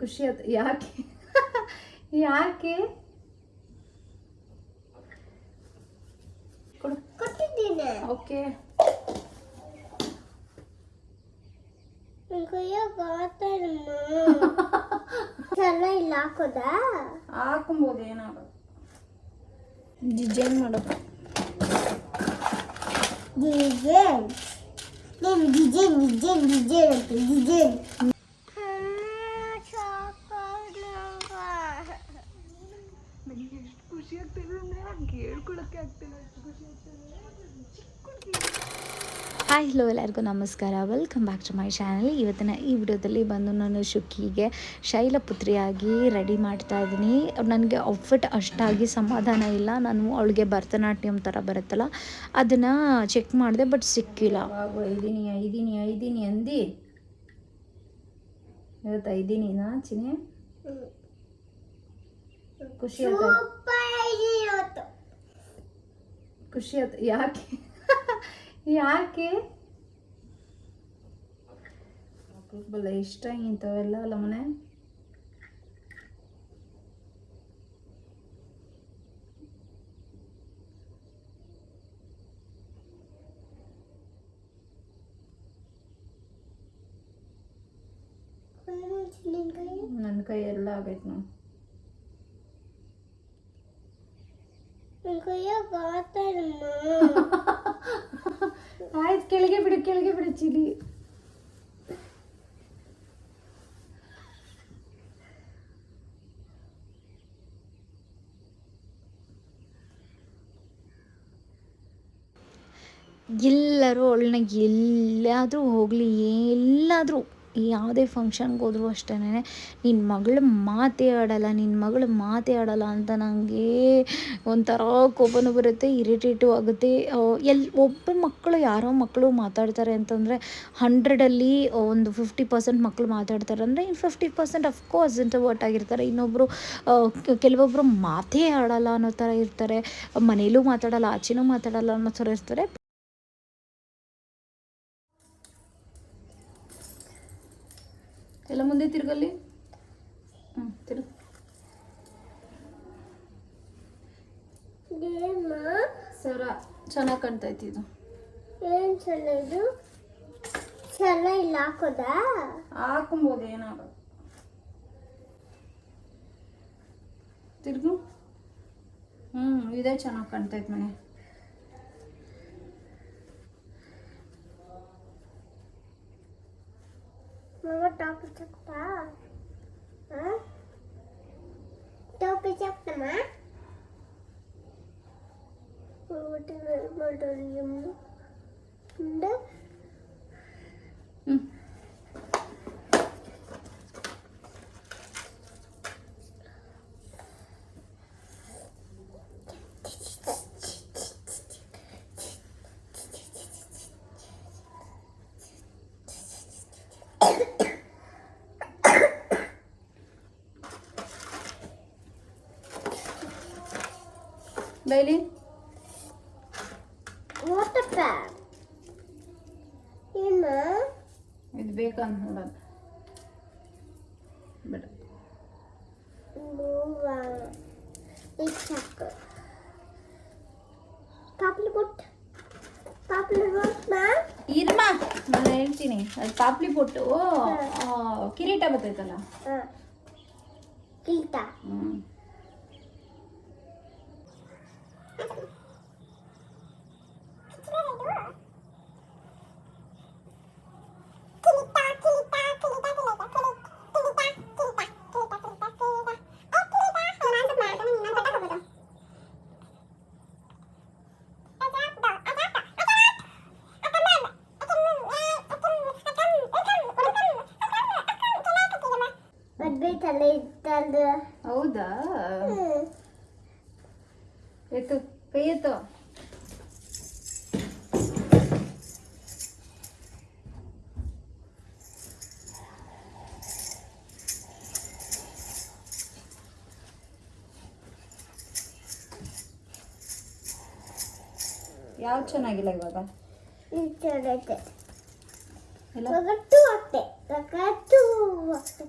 ಖುಷಿ ಆಯ್ತು ಯಾಕೆ? ಯಾಕೆ? ಕೊಡು. ಕೊಟ್ಟಿದ್ದೀನಿ. ಓಕೆ. ನನ್ ಕೈಯಾಗ ಆತಾರಮ್ಮ ಚೆನ್ನ ಇಲ್ಲ ಹಾಕೋದಾ? ಹಾಕೊಂಬೋದು ಏನಾಗಲ್ಲ ಡಿಸೈನ್ ಮಾಡೋದು. ಡಿಸೈನ್. నేను ಡಿಸೈನ್ ಡಿಸೈನ್ ಡಿಸೈನ್ ಅಂತ ಡಿಸೈನ್ ಖುಷಿ ಆಗ್ತಿದೆ ಅಂದರೆ ಹಂಗೆ ಹೇಳ್ಕೊಳಕ್ಕೆ ಆಗ್ತಿಲ್ಲ ಖುಷಿ ಆಗ್ತಿದೆ ಹಾಯ್ ಹಲೋ ಎಲ್ಲರಿಗೂ ನಮಸ್ಕಾರ. Welcome back to my channel ಇವತ್ತಿನ ಈ ವಿಡಿಯೋದಲ್ಲಿ ಬಂದು ನಾನು ಶುಕಿಗೆ ಶೈಲಪುತ್ರಿಯಾಗಿ ರೆಡಿ ಮಾಡ್ತಾ ಇದ್ದೀನಿ. ನನಗೆ ಔಟ್ಫಿಟ್ ಅಷ್ಟಾಗಿ ಸಮಾಧಾನ ಇಲ್ಲ. ನಾನು ಅವಳಿಗೆ ಭರತನಾಟ್ಯಂ ಥರ ಬರುತ್ತಲ್ಲ ಅದನ್ನು ಚೆಕ್ ಮಾಡಿದೆ ಬಟ್ ಸಿಕ್ಕಿಲ್ಲ. ಐದಿನಿ ಐದಿನಿ ಐದಿನಿ ಅಂದಿ. ಇವತ್ತು ಐದಿನಿನಾ ಚಿನಿ ಖುಷಿ ಆಯ್ತು? ಖುಷಿ ಆಯ್ತು? ಯಾಕೆ? ಯಾಕೆ? ಮಕ್ಳಿಗೆ ಬಲ್ಲ ಇಷ್ಟ ಇಂಥವೆಲ್ಲ ಅಲ್ಲ ಮನೆ. ನನ್ನ ಕೈ ಎಲ್ಲ ಆಗೈತೆ ನಾವು ನನ್ನ ಕೈಯಾಗ ಆತಾರಮ್ಮ ಆಯ್ತು ಕೆಳಗೆ ಬಿಡು ಕೆಳಗೆ ಬಿಡು ಚಿಲಿ ಎಲ್ಲರೂ ಅವಳನ್ನ ಎಲ್ಲಾದರೂ ಹೋಗಲಿ ಎಲ್ಲಾದರೂ ಯಾವುದೇ ಫಂಕ್ಷನ್ಗೆ ಹೋದ್ರು ಅಷ್ಟೇ ನಿನ್ನ ಮಗಳು ಮಾತೇ ಆಡಲ್ಲ ನಿನ್ನ ಮಗಳು ಮಾತೇ ಆಡಲ್ಲ ಅಂತ ನನಗೆ ಒಂಥರ ಕೋಪನೂ ಬರುತ್ತೆ, ಇರಿಟೇಟು ಆಗುತ್ತೆ. ಎಲ್ಲಿ ಒಬ್ಬ ಮಕ್ಕಳು ಯಾರೋ ಮಕ್ಕಳು ಮಾತಾಡ್ತಾರೆ ಅಂತಂದರೆ ಹಂಡ್ರೆಡಲ್ಲಿ ಒಂದು ಫಿಫ್ಟಿ ಪರ್ಸೆಂಟ್ ಮಕ್ಕಳು ಮಾತಾಡ್ತಾರೆ ಅಂದರೆ ಇನ್ನು ಫಿಫ್ಟಿ ಪರ್ಸೆಂಟ್ ಅಫ್ಕೋರ್ಸ್ ಇಂಟ್ರವರ್ಟ್ ಆಗಿರ್ತಾರೆ. ಇನ್ನೊಬ್ಬರು ಕೆಲವೊಬ್ಬರು ಮಾತೇ ಆಡಲ್ಲ ಅನ್ನೋ ಥರ ಇರ್ತಾರೆ, ಮನೇಲೂ ಮಾತಾಡಲ್ಲ, ಆಚೆನೂ ಮಾತಾಡಲ್ಲ ಅನ್ನೋ ಥರ ಇರ್ತಾರೆ. ಎಲ್ಲ ಮುಂದೆ ತಿರುಗಲ್ಲಿ ಹ್ಞೂ ತಿರ್ಗ. ಸರ ಚೆನ್ನಾಗಿ ಕಾಣ್ತೈತಿ ಇದು. ಏನು ಚೆನ್ನ ಇದು ಚೆನ್ನ ಇಲ್ಲ ಹಾಕೋದಾ? ಹಾಕೊಂಬೋದು ಏನಾದ್ರು ತಿರ್ಗು. ಹ್ಞೂ ಇದೇ ಚೆನ್ನಾಗಿ ಕಾಣ್ತೈತೆ ಮನೆ. టాపిక్ చెప్తా టాపిక్ చెప్తామా ಡೈಲಿ ವಾಟರ್ ಪ್ಯಾಕ್ ಏನ ಇದು ಬೇಕಂತ ನೋಡೋಣ ಬೇಡ. ಪಾಪ್ಲಿ ಬುಟ್ ಪಾಪ್ಲಿ ಮಾ ಇರ್ಮ ನಾನು ಹೇಳ್ತೀನಿ. ಅದು ಪಾಪ್ಲಿ ಪೊಟ್ಟು ಕಿರೀಟ ಬರ್ತೈತಲ್ಲ? ಕಿರೀಟ. ಹ್ಞೂ ಹೌದಾ? ಕೈ ಯಾವ್ದು ಚೆನ್ನಾಗಿಲ್ಲ ಇವಾಗ? ಚೆನ್ನಾಗೈತೆ ಎಲ್ಲ? ಮಗ ಟೂ ಆಗ್ತೆ ಮಗ ಟೂ ಆಗ್ತೆ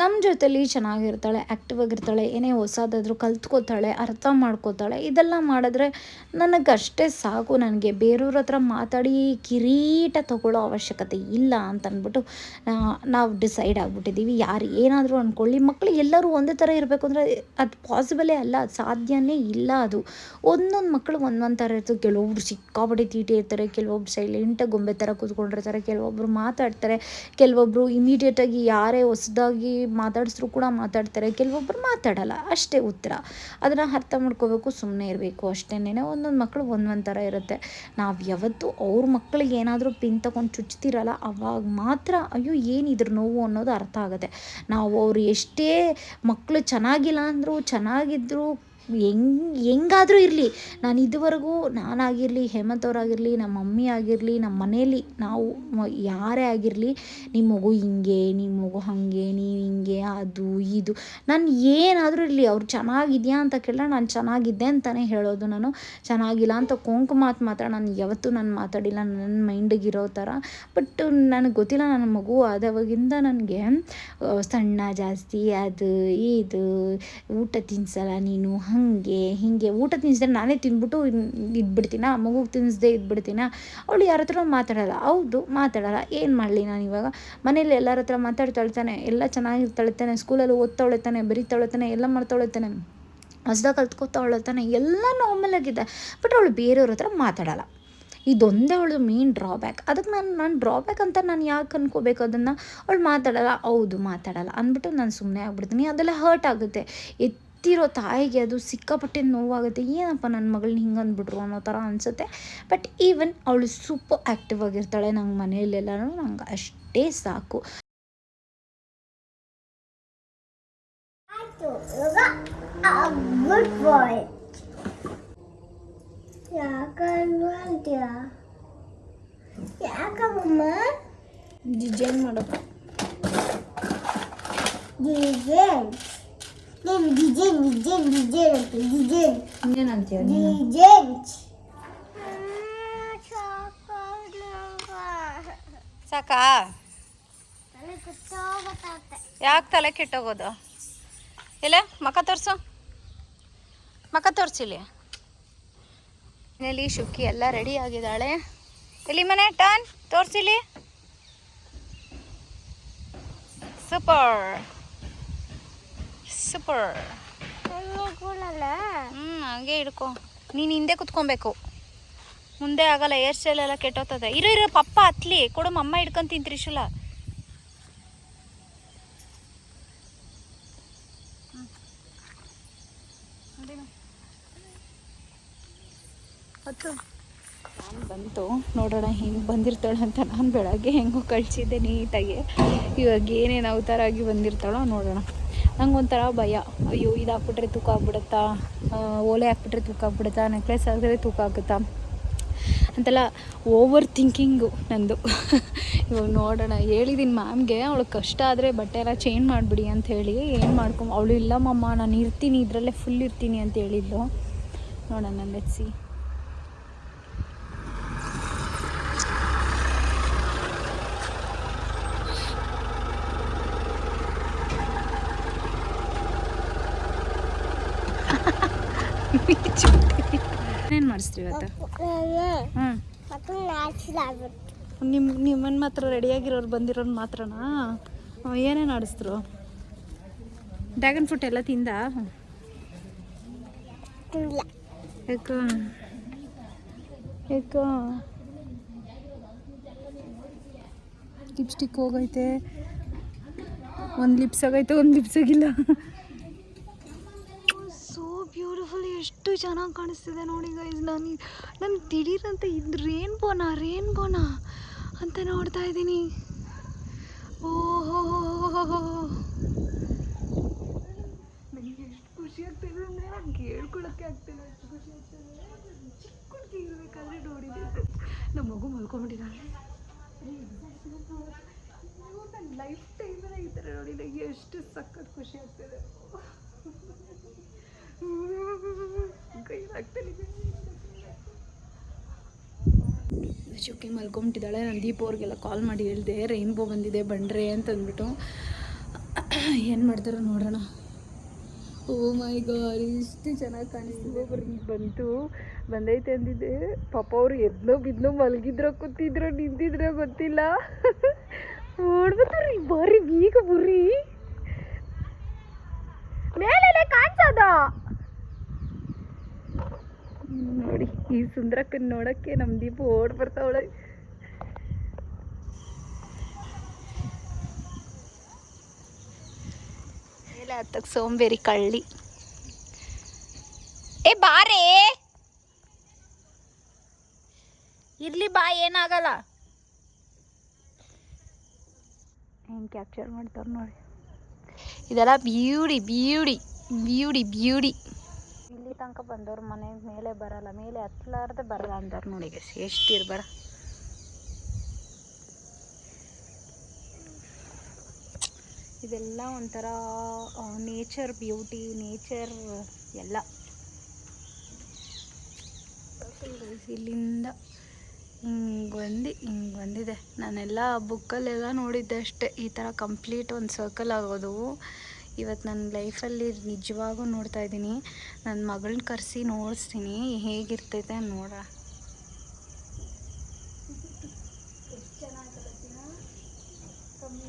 ನಮ್ಮ ಜೊತೆಲಿ ಚೆನ್ನಾಗಿರ್ತಾಳೆ ಆ್ಯಕ್ಟಿವ್ ಆಗಿರ್ತಾಳೆ, ಏನೇ ಹೊಸದಾದರೂ ಕಲ್ತ್ಕೋತಾಳೆ, ಅರ್ಥ ಮಾಡ್ಕೋತಾಳೆ, ಇದೆಲ್ಲ ಮಾಡಿದ್ರೆ ನನಗೆ ಅಷ್ಟೇ ಸಾಕು. ನನಗೆ ಬೇರೆಯವ್ರ ಹತ್ರ ಮಾತಾಡಿ ಕಿರೀಟ ತಗೊಳ್ಳೋ ಅವಶ್ಯಕತೆ ಇಲ್ಲ ಅಂತ ನಾವು ಡಿಸೈಡ್ ಆಗಿಬಿಟ್ಟಿದ್ದೀವಿ ಯಾರು ಏನಾದರೂ ಅಂದ್ಕೊಳ್ಳಿ ಮಕ್ಕಳು ಎಲ್ಲರೂ ಒಂದೇ ಥರ ಇರಬೇಕು ಅಂದರೆ ಅದು ಪಾಸಿಬಲೇ ಅಲ್ಲ ಸಾಧ್ಯನೇ ಇಲ್ಲ ಅದು. ಒಂದೊಂದು ಮಕ್ಕಳು ಒಂದೊಂದು ಥರ ಇರ್ತದೆ ಕೆಲವೊಬ್ರು ಸಿಕ್ಕಾಪಟ್ಟೆ ತೀಟಿ ಇರ್ತಾರೆ, ಕೆಲವೊಬ್ರು ಸೈಲೆಂಟಾಗಿ ಗೊಂಬೆ ಥರ ಕೂತ್ಕೊಂಡಿರ್ತಾರೆ, ಕೆಲವೊಬ್ರು ಮಾತಾಡ್ತಾರೆ, ಕೆಲವೊಬ್ರು ಇಮಿಡಿಯೇಟಾಗಿ ಯಾರೇ ಹೊಸದಾಗಿ ಮಾತಾಡಿಸ್ರು ಕೂಡ ಮಾತಾಡ್ತಾರೆ. ಕೆಲವೊಬ್ರು ಮಾತಾಡಲ್ಲ, ಅಷ್ಟೇ ಉತ್ತರ. ಅದನ್ನು ಅರ್ಥ ಮಾಡ್ಕೋಬೇಕು ಸುಮ್ಮನೆ ಇರಬೇಕು. ಅಷ್ಟೇನೆ ಒಂದೊಂದು ಮಕ್ಕಳು ಒಂದೊಂದು ಥರ ಇರುತ್ತೆ. ನಾವು ಯಾವತ್ತೂ ಅವ್ರ ಮಕ್ಕಳಿಗೆ ಏನಾದರೂ ಪಿನ್ ತಗೊಂಡು ಚುಚ್ತಿರಲ್ಲ, ಅವಾಗ ಮಾತ್ರ ಅಯ್ಯೋ ಏನಿದ್ರ ನೋವು ಅನ್ನೋದು ಅರ್ಥ ಆಗುತ್ತೆ. ನಾವು ಅವ್ರು ಎಷ್ಟೇ ಮಕ್ಕಳು ಚೆನ್ನಾಗಿಲ್ಲ ಅಂದರೂ ಚೆನ್ನಾಗಿದ್ದರೂ ಹೆಂಗ್, ಹೆಂಗಾದರೂ ಇರಲಿ. ನಾನು ಇದುವರೆಗೂ ನಾನಾಗಿರಲಿ, ಹೇಮಂತ್ ಅವರಾಗಿರಲಿ ನಮ್ಮ ಮಮ್ಮಿ ಆಗಿರಲಿ ನಮ್ಮ ಮನೇಲಿ ನಾವು ಯಾರೇ ಆಗಿರಲಿ ನಿಮ್ಮ ಮಗು ಹಿಂಗೆ ನಿಮ್ಮ ಮಗು ಹಾಗೆ, ನೀವು ಹಿಂಗೆ, ಅದು, ಇದು. ನಾನು ಏನಾದರೂ ಇರಲಿ, ಅವ್ರು ಚೆನ್ನಾಗಿದೆಯಾ ಅಂತ ಕೇಳಿದ್ರೆ ನಾನು ಚೆನ್ನಾಗಿದ್ದೆ ಅಂತಲೇ ಹೇಳೋದು ನಾನು. ಚೆನ್ನಾಗಿಲ್ಲ ಅಂತ ಕೊಂಕು ಮಾತು ಮಾತ್ರ, ನಾನು ಯಾವತ್ತೂ ನಾನು ಮಾತಾಡಿಲ್ಲ ನನ್ನ ಮೈಂಡಿಗೆ ಇರೋ ಥರ. ಬಟ್ ನನಗೆ ಗೊತ್ತಿಲ್ಲ ನನ್ನ ಮಗು ಆದವಾಗಿಂದ ನನಗೆ ಸಣ್ಣ ಜಾಸ್ತಿ, ಅದು, ಇದು, ಊಟ ತಿನ್ಸಲ್ಲ ನೀನು ಹಾಗೆ, ಹೀಗೆ ಊಟ ತಿನ್ನಿಸಿದ್ರೆ ನಾನೇ ತಿಂದ್ಬಿಟ್ಟು ಇದ್ಬಿಡ್ತೀನ ಮಗುಗೆ ತಿನ್ನಿಸ್ದೆ ಇದ್ಬಿಡ್ತೀನ. ಅವಳು ಯಾರ ಹತ್ರ ಮಾತಾಡಲ್ಲ. ಹೌದು, ಮಾತಾಡಲ್ಲ. ಏನು ಮಾಡಲಿ ನಾನು ಇವಾಗ? ಮನೇಲಿ ಎಲ್ಲರ ಹತ್ರ ಮಾತಾಡ್ತಾಳೆ ತಾನೆ ಎಲ್ಲ ಚೆನ್ನಾಗಿರ್ತಾಳೆ ತಾನೆ ಸ್ಕೂಲಲ್ಲಿ ಓದ್ತಾಳೆ ತಾನೆ ಬರೀತಾಳೆ ತಾನೆ, ಎಲ್ಲ ಮಾಡ್ತಾಳೆ ತಾನೆ. ಹೊಸ್ದಾಗ ಕಲ್ತ್ಕೊತಾವಳೆ ತಾನೆ. ಎಲ್ಲ ನಾರ್ಮಲ್ ಆಗಿದೆ ಬಟ್ ಅವಳು ಬೇರೆಯವ್ರ ಹತ್ರ ಮಾತಾಡಲ್ಲ. ಇದೊಂದೇ ಅವಳು ಮೇನ್ ಡ್ರಾಬ್ಯಾಕ್ ಅದಕ್ಕೆ ನಾನು ನಾನು ಡ್ರಾಬ್ಯಾಕ್ ಅಂತ ನಾನು ಯಾಕೆ ಅನ್ಕೋಬೇಕು ಅದನ್ನು? ಅವಳು ಮಾತಾಡಲ್ಲ. ಹೌದು, ಮಾತಾಡಲ್ಲ. ಅಂದ್ಬಿಟ್ಟು ನಾನು ಸುಮ್ಮನೆ ಆಗ್ಬಿಡ್ತೀನಿ. ಅದೆಲ್ಲ ಹರ್ಟ್ ಆಗುತ್ತೆ. ಎತ್ತಿರೋ ತಾಯಿಗೆ ಅದು ಸಿಕ್ಕಾಪಟ್ಟೆ ನೋವಾಗುತ್ತೆ. ಏನಪ್ಪ ನನ್ನ ಮಗಳನ್ನ ಹಿಂಗೆ ಅಂದ್ಬಿಟ್ರು ಅನ್ನೋ ಥರ ಅನಿಸುತ್ತೆ. ಬಟ್ ಈವನ್ ಅವಳು ಸೂಪರ್ ಆ್ಯಕ್ಟಿವ್ ಆಗಿರ್ತಾಳೆ ನಂಗೆ ಮನೆಯಲ್ಲೆಲ್ಲನೂ ನಂಗೆ ಅಷ್ಟೇ ಸಾಕು. ಗುಡ್ ಬಾಯ್ ಯಾಕಂದ್ಯ ಯಾಕಮ್ಮ ಡಿಜೈನ್ ಮಾಡೋದು ಡಿಸೈನ್ ಡಿಸೈನ್ ಅಂತ ಡಿಸೈನ್ ಇನ್ನೇನಂತೀಯ ಡಿಸೈನ್ ಸಾಕಾ? ಯಾಕೆ ತಲೆ ಕೆಟ್ಟೋಗೋದು? ಇಲ್ಲ ಮಕ ತೋರಿಸು. ಮಕ ತೋರಿಸಿಲಿ ಮನೇಲಿ ಶುಕ್ಕಿ ಎಲ್ಲ ರೆಡಿ ಆಗಿದ್ದಾಳೆ. ಇಲ್ಲಿ ಮನೆ ಟರ್ನ್ ತೋರಿಸಿಲಿ ಸೂಪರ್ ಸೂಪರ್ ಹ್ಞೂ ಹಂಗೆ ಹಿಡ್ಕೊ. ನೀನು ಹಿಂದೆ ಕುತ್ಕೊಬೇಕು. ಮುಂದೆ ಆಗಲ್ಲ ಹೇರ್ ಸ್ಟೈಲ್ ಎಲ್ಲ ಕೆಟ್ಟೋಗ್ತದೆ. ಇರೋ ಇರೋ ಪಪ್ಪ ಹತ್ಲಿ ಕೊಡು ಅಮ್ಮ ಹಿಡ್ಕೊಂತೀನಿ ತ್ರಿಶೂಲ ನಾನು ಬಂತು ನೋಡೋಣ ಹೆಂಗೆ ಬಂದಿರ್ತಾಳೆ ಅಂತ ನಾನು ಬೆಳಗ್ಗೆ ಹೆಂಗೋ ಕಳಿಸಿದ್ದೆ ನೀಟಾಗಿ. ಇವಾಗ ಏನೇನು ಅವತಾರ ಆಗಿ ಬಂದಿರ್ತಾಳೋ ನೋಡೋಣ. ನಂಗೆ ಒಂಥರ ಭಯ. ಅಯ್ಯೋ ಇದು ಹಾಕ್ಬಿಟ್ರೆ ತೂಕ ಆಗ್ಬಿಡುತ್ತಾ? ಓಲೆ ಹಾಕ್ಬಿಟ್ರೆ ತೂಕ ಆಗ್ಬಿಡುತ್ತಾ? ನೆಕ್ಲೆಸ್ ಹಾಕಿದ್ರೆ ತೂಕ ಆಗುತ್ತಾ? ಅಂತೆಲ್ಲ ಓವರ್ ಥಿಂಕಿಂಗು ನಂದು. ಇವಾಗ ನೋಡೋಣ. ಹೇಳಿದ್ದೀನಿ ಮ್ಯಾಮ್ಗೆ ಅವಳು ಕಷ್ಟ ಆದರೆ ಬಟ್ಟೆ ಎಲ್ಲ ಚೇಂಜ್ ಮಾಡಿಬಿಡಿ ಅಂತ ಹೇಳಿ. ಏನು ಮಾಡ್ಕೊಂಡು ಅವಳು ಇಲ್ಲ ಮಮ್ಮ ನಾನು ಇರ್ತೀನಿ, ಇದರಲ್ಲೇ ಫುಲ್ ಇರ್ತೀನಿ ಅಂತ ಹೇಳಿದ್ಲು. ನೋಡೋಣ ಲೆಟ್ಸಿ ಏನು ಮಾಡಿಸ್ತೀವಿ ಇವತ್ತು? ಹ್ಞೂ ನಿಮ್ಮ ನಿಮ್ಮನ್ನ ಮಾತ್ರ ರೆಡಿಯಾಗಿರೋರು ಬಂದಿರೋರು ಮಾತ್ರನಾ? ಏನೇನು ಆಡಿಸಿದ್ರು? ಡ್ರ್ಯಾಗನ್ ಫ್ರೂಟ್ ಎಲ್ಲ ತಿಂದ? ಯಾಕ? ಯಾಕ? ಲಿಪ್ಸ್ಟಿಕ್ ಹೋಗೈತೆ. ಒಂದು ಲಿಪ್ಸ್ ಆಗೈತೆ ಒಂದು ಲಿಪ್ಸ್ ಆಗಿಲ್ಲ. ಚೆನ್ನಾಗಿ ಕಾಣಿಸ್ತಿದೆ ನೋಡಿ ಗೈಸ್ ನಾನು ನಾನು ದಿಢೀರಂತ ಇದು ರೇನ್ಬೋನಾ ರೇನ್ಬೋನಾ ಅಂತ ನೋಡ್ತಾ ಇದ್ದೀನಿ. ಓಹೋ, ನನಗೆ ಎಷ್ಟು ಖುಷಿ ಆಗ್ತಿದೆ ಅಂದರೆ ನಾನು ಹೇಳ್ಕೊಳಕ್ಕೆ ಆಗ್ತಿಲ್ಲ. ಎಷ್ಟು ಖುಷಿ ಆಗ್ತಿದೆ ಚಿಕ್ಕ ಹುಡುಗಿ ಇರಬೇಕಾದ್ರೆ ನಮ್ಮ ಮಗು ಮಲ್ಕೊಂಬಿಟ್ಟಿದ್ದಾಳೆ ನನ್ನ ಲೈಫ್ ಟೈಮಲ್ಲಿ ಈ ಥರ ನನಗೆ ಎಷ್ಟು ಸಖತ್ ಖುಷಿ ಆಗ್ತಿದೆ. ಶುಕಿ ಮಲ್ಕೊಂಬಿಟ್ಟಿದ್ದಾಳೆ. ನಾನು ದೀಪ ಅವ್ರಿಗೆಲ್ಲ ಕಾಲ್ ಮಾಡಿ ಹೇಳಿದೆ ರೈನ್ಬೋ ಬಂದಿದೆ ಬಂಡ್ರೆ ಅಂತ ಅಂದ್ಬಿಟ್ಟು ಏನು ಮಾಡ್ತಾರೋ ನೋಡೋಣ. ಓ ಮೈ ಗಾಡ್ ಇಷ್ಟು ಚೆನ್ನಾಗಿ ಕಾಣಿಸ್ತಿದೆ. ಬಂತು, ಬಂದೈತೆ ಅಂದಿದ್ದೆ. ಪಾಪ ಅವ್ರು ಎದ್ನೋ ಬಿದ್ನೋ ಮಲಗಿದ್ರೋ ಕೂತಿದ್ರೋ ನಿಂತಿದ್ರೋ ಗೊತ್ತಿಲ್ಲ. ನೋಡ್ಬೋದ್ರಿ ಬರ್ರಿ ಬೀಗ ಬರ್ರಿ. ಮೇಲೆ ಕಾಣಿಸೋದ. ನೋಡಿ ಈ ಸುಂದರಕ್ಕನ್ ನೋಡಕ್ಕೆ ನಮ್ ದೀಪ ಓಡ್ ಬರ್ತಾವಳೆ. ಮೇಲೆ ಹತ್ತಕ್ಕೆ ಸೋಂಬೇರಿ ಕಳ್ಳಿ. ಏ ಬಾರೇ ಇರ್ಲಿ ಬಾ ಏನಾಗಲ್ಲ. ಹೆಂಗೆ ಕ್ಯಾಪ್ಚರ್ ಮಾಡ್ತಾರೆ ನೋಡಿ. ಇದೆಲ್ಲ ಬ್ಯೂಟಿ ಬ್ಯೂಟಿ ಬ್ಯೂಟಿ ಬ್ಯೂಟಿ ತನಕ ಬಂದವ್ರು ಮನೆ ಮೇಲೆ ಬರಲ್ಲ, ಮೇಲೆ ಹತ್ತಲಾರ್ದೆ ಬರಲ್ಲ ಅಂತಾರೆ ನೋಡಿ ಎಷ್ಟು ಇರ್ಬಾರ ಇದೆಲ್ಲ ಒಂಥರ ನೇಚರ್ ಬ್ಯೂಟಿ ನೇಚರ್ ಎಲ್ಲ. ಇಲ್ಲಿಂದ ಹಿಂಗೆ ಬಂದು, ಹಿಂಗೆ ಬಂದಿದೆ. ನಾನೆಲ್ಲ ಬುಕ್ಕಲ್ಲೆಲ್ಲ ನೋಡಿದ್ದೆ ಅಷ್ಟೇ. ಈ ಥರ ಕಂಪ್ಲೀಟ್ ಒಂದು ಸರ್ಕಲ್ ಆಗೋದು. ಇವತ್ತು ನನ್ನ ಲೈಫಲ್ಲಿ ನಿಜವಾಗೂ ನೋಡ್ತಾ ಇದ್ದೀನಿ. ನನ್ನ ಮಗಳನ್ನ ಕರೆಸಿ ನೋಡಿಸ್ತೀನಿ. ಹೇಗಿರ್ತೈತೆ ಚೆನ್ನಾಗಿ ಕಮ್ಮಿ